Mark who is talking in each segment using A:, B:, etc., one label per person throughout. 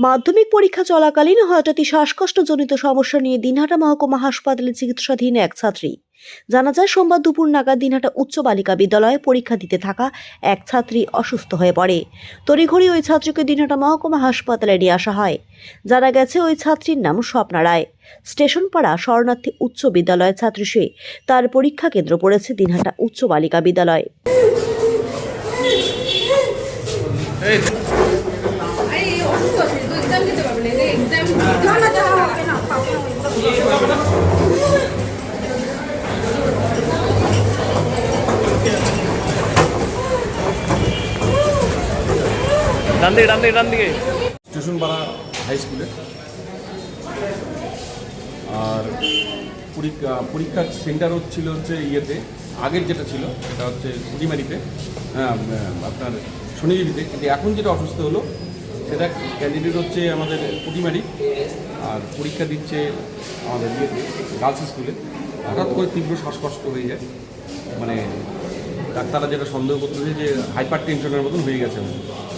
A: মাধ্যমিক পরীক্ষা চলাকালীন হঠাৎই শ্বাসকষ্টজনিত সমস্যা নিয়ে দিনহাটা মহকুমা হাসপাতালে চিকিৎসাধীন এক ছাত্রী। জানা যায়, সোমবার দুপুর নাগাদ দিনহাটা উচ্চ বালিকা বিদ্যালয়ে পরীক্ষা দিতে থাকা এক ছাত্রী অসুস্থ হয়ে পড়ে। তড়িঘড়ি ওই ছাত্রীকে দিনহাটা মহকুমা হাসপাতালে নিয়ে আসা হয়। জানা গেছে, ওই ছাত্রীর নাম স্বপ্না রায়। স্টেশন পাড়া শরণার্থী উচ্চ বিদ্যালয়ের ছাত্রী সে। তার পরীক্ষা কেন্দ্র পড়েছে দিনহাটা উচ্চ বালিকা বিদ্যালয়।
B: ডান দিকে ডান দিকে ডান দিকে
C: স্টেশন পাড়া হাই স্কুলে। আর পরীক্ষা পরীক্ষার সেন্টার হচ্ছিল হচ্ছে ইয়েতে, আগের যেটা ছিল, সেটা হচ্ছে কুটিমারিতে হ্যাঁ আপনার শনিদেবীতে। কিন্তু এখন যেটা অসুস্থ হলো সেটা ক্যান্ডিডেট হচ্ছে আমাদের কুটিমারি আর পরীক্ষা দিচ্ছে আমাদের গার্লস স্কুলে হঠাৎ করে তীব্র শ্বাসকষ্ট হয়ে যায়। মানে ডাক্তাররা যেটা সন্দেহ করতেছে যে হাইপার টেনশনের মতন হয়ে গেছে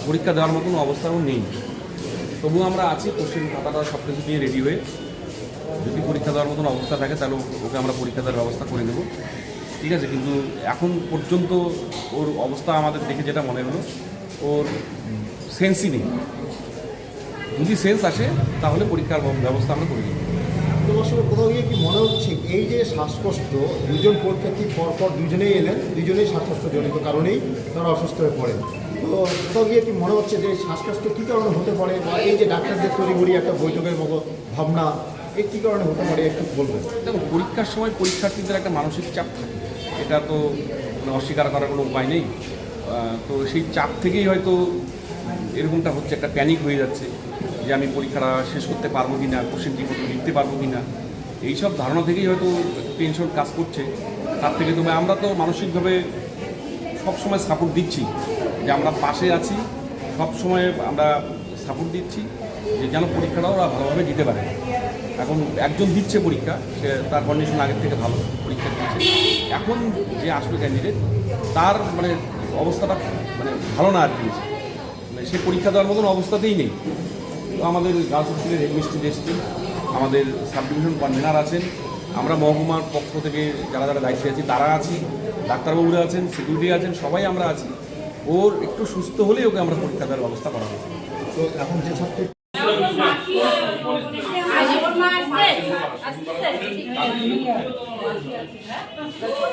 C: পরীক্ষা দেওয়ার মতন অবস্থা ওর নেই। তবুও আমরা আছি কোশ্চেন খাতাটা সব কিছু নিয়ে রেডি হয়ে। যদি পরীক্ষা দেওয়ার মতন অবস্থা থাকে, তাহলে ওকে আমরা পরীক্ষা দেওয়ার ব্যবস্থা করে নেব। ঠিক আছে, কিন্তু এখন পর্যন্ত ওর অবস্থা আমাদের দেখে যেটা মনে হলো, ওর সেন্সই নেই। যদি সেন্স আসে তাহলে পরীক্ষার ব্যবস্থা আমরা করে
D: তোমার সঙ্গে কোথাও গিয়ে কি মনে হচ্ছে এই যে শ্বাসকষ্ট দুজন পরীক্ষার্থী পরপর দুজনেই এলেন? দুজনেই শ্বাসকষ্টজনিত কারণেই তারা অসুস্থ হয়ে পড়েন। তো কোথাও গিয়ে কি মনে হচ্ছে যে শ্বাসকষ্ট কী কারণে হতে পারে? বা এই যে ডাক্তারদের তড়িঘড়ি একটা বৈঠকের মতো ভাবনা এই কী কারণে হতে পারে একটু বলবেন?
C: দেখুন পরীক্ষার সময় পরীক্ষার্থীদের একটা মানসিক চাপ থাকে। এটা তো মানে অস্বীকার করার কোনো উপায় নেই। তো সেই চাপ থেকেই হয়তো এরকমটা হচ্ছে, একটা প্যানিক হয়ে যাচ্ছে যে আমি পরীক্ষাটা শেষ করতে পারব কি না কোশ্চেন মতো লিখতে পারব কি না এইসব ধারণা থেকেই হয়তো টেনশন কাজ করছে। তার থেকে তবে আমরা তো মানসিকভাবে সবসময় সাপোর্ট দিচ্ছি যে আমরা পাশে আছি সব সময় আমরা সাপোর্ট দিচ্ছি যে যেন পরীক্ষাটা ওরা ভালোভাবে দিতে পারে। এখন একজন দিচ্ছে পরীক্ষা, সে তার কন্ডিশন আগের থেকে ভালো, পরীক্ষা দিচ্ছে। এখন যে আসবে ক্যান্ডিডেট তার মানে অবস্থাটা মানে ভালো না আর কি। সে পরীক্ষা দেওয়ার মতন অবস্থাতেই নেই। তো আমাদের গার্লস স্কুলের হেডমিস্ট্রি এসছে আমাদের সাব ডিভিশন কনভেনার আছেন। আমরা মহকুমার পক্ষ থেকে যারা যারা দায়িত্বে আছি তারা আছি ডাক্তারবাবুরা আছেন সিকিউরিটি আছেন সবাই আমরা আছি। ওর একটু সুস্থ হলেই ওকে আমরা পরীক্ষা দেওয়ার ব্যবস্থা করা হবে
D: তো এখন যে
E: সব আসছে